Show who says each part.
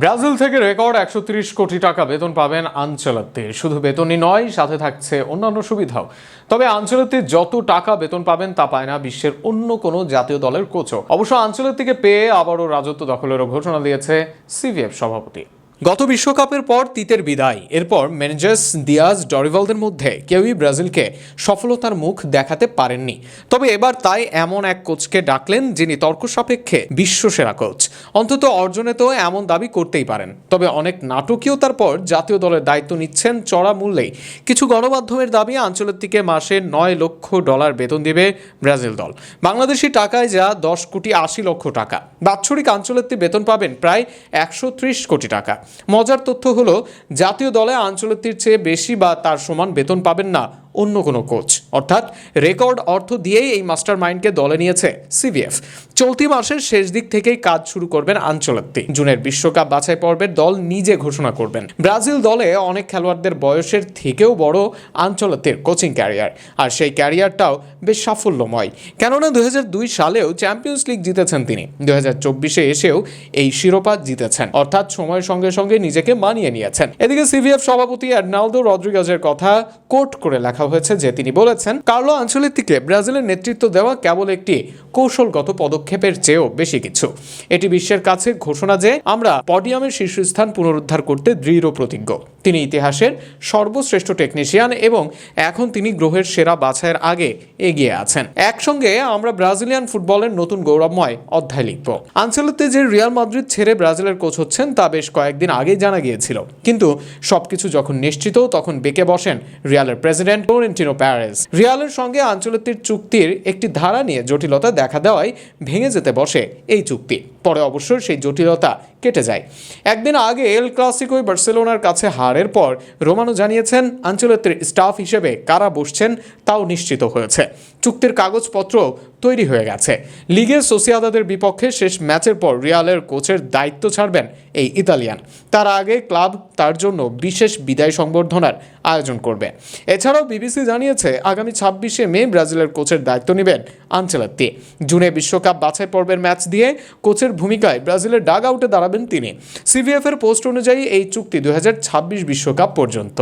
Speaker 1: Brazil থেকে record একশো কোটি টাকা বেতন পাবেন আঞ্চলাতে শুধু বেতনই নয়, সাথে থাকছে অন্যান্য সুবিধাও। তবে আঞ্চলাতে যত টাকা বেতন পাবেন তা পায় না বিশ্বের অন্য কোনো জাতীয় দলের কোচও। অবশ্য আঞ্চলত্তিকে পেয়ে আবারও রাজত্ব দখলেরও ঘোষণা দিয়েছে সিভিএফ সভাপতি। গত বিশ্বকাপের পর তিতের বিদায়। এরপর ম্যানেজার্স দিয়াজ ডরিভালদের মধ্যে কেউই ব্রাজিলকে সফলতার মুখ দেখাতে পারেননি। তবে এবার তাই এমন এক কোচকে ডাকলেন যিনি তর্ক সাপেক্ষে বিশ্বসেরা কোচ। অন্তত অর্জনে তো এমন দাবি করতেই পারেন। তবে অনেক নাটকীয়তার পর জাতীয় দলের দায়িত্ব নিচ্ছেন চড়া মূল্যেই। কিছু গণমাধ্যমের দাবি আঞ্চলিকটিকে মাসে নয় লক্ষ ডলার বেতন দেবে ব্রাজিল দল। বাংলাদেশি টাকায় যা দশ কোটি আশি লক্ষ টাকা। বাৎসরিক আঞ্চলিক বেতন পাবেন প্রায় একশো ত্রিশ কোটি টাকা। মজার তথ্য হলো জাতীয় দলে আঞ্চলিকটির চেয়ে বেশি বা তার সমান বেতন পাবেন না। অন্য কোনো কোচ। অর্থাৎ রেকর্ড অর্থ দিয়েই এই মাস্টার মাইন্ডকে দলে নিয়েছে সিভিএফ চলতি মাসের শেষ দিক থেকেই কাজ শুরু করবেন আঞ্চলত্তি। জুনের বিশ্বকাপ বাছাই পর্বের দল নিজে ঘোষণা করবেন। ব্রাজিল দলে অনেক খেলোয়াড়দের বয়সের থেকেও বড় আঞ্চলত্তির কোচিং ক্যারিয়ার। আর সেই ক্যারিয়ারটাও বেশ সাফল্যময়। কেননা দুই হাজার দুই সালেও চ্যাম্পিয়ন্স লিগ জিতেছেন তিনি। দু চব্বিশে এসেও এই শিরোপা জিতেছেন। অর্থাৎ সময়ের সঙ্গে সঙ্গে নিজেকে মানিয়ে নিয়েছেন। এদিকে সিভিএফ সভাপতি অ্যাডনালদো রদ্রিগাজের কথা কোট করে লেখা হয়েছে যে তিনি বলেছেন, কার্লো আঞ্চলিকটিকে ব্রাজিলের নেতৃত্ব দেওয়া কেবল একটি কৌশলগত পদক্ষেপের চেয়েও বেশি কিছু। এটি বিশ্বের কাছে ঘোষণা যে আমরা পডিয়ামের শীর্ষস্থান পুনরুদ্ধার করতে দৃঢ় প্রতিজ্ঞ। তিনি ইতিহাসের সর্বশ্রেষ্ঠ টেকনিশিয়ান এবং এখন তিনি গ্রহের সেরা বাছাইয়ের আগে এগিয়ে আছেন। একসঙ্গে আমরা ব্রাজিলিয়ান ফুটবলের নতুন গৌরবময় অধ্যায় লিখব। আঞ্চলিকতে যে রিয়াল মাদ্রিদ ছেড়ে ব্রাজিলের কোচ হচ্ছেন, তা বেশ কয়েকদিন আগেই জানা গিয়েছিল। কিন্তু সবকিছু যখন নিশ্চিত, তখন বেঁকে বসেন রিয়ালের প্রেসিডেন্ট ফ্লোরেন্টিনো প্যারেস রিয়ালের সঙ্গে আঞ্চলিকটির চুক্তির একটি ধারা নিয়ে জটিলতা দেখা দেওয়ায় ভেঙে যেতে বসে এই চুক্তি। পরে অবশ্য সেই জটিলতা কেটে যায়। একদিন আগে এল ক্লাসিকোয় বার্সেলোনার কাছে হারের পর রোমানো জানিয়েছেন, আঞ্চলিকের স্টাফ হিসেবে কারা বসছেন তাও নিশ্চিত হয়েছে। চুক্তির কাগজপত্র তৈরি হয়ে গেছে। লিগে সোসিয়াদাদের বিপক্ষে শেষ ম্যাচের পর রিয়ালের কোচের দায়িত্ব ছাড়বেন এই ইতালিয়ান। তার আগে ক্লাব তার জন্য বিশেষ বিদায় সংবর্ধনার আয়োজন করবে। এছাড়াও বিবিসি জানিয়েছে, আগামী ছাব্বিশে মে ব্রাজিলের কোচের দায়িত্ব নেবেন আঞ্চেলাত্তি জুনে বিশ্বকাপ বাছাই পর্বের ম্যাচ দিয়ে কোচের ভূমিকায় ব্রাজিলের ডাগ আউটে দাঁড়াবেন তিনি। সিভিএফ এর পোস্ট অনুযায়ী এই চুক্তি দু বিশ্বকাপ পর্যন্ত।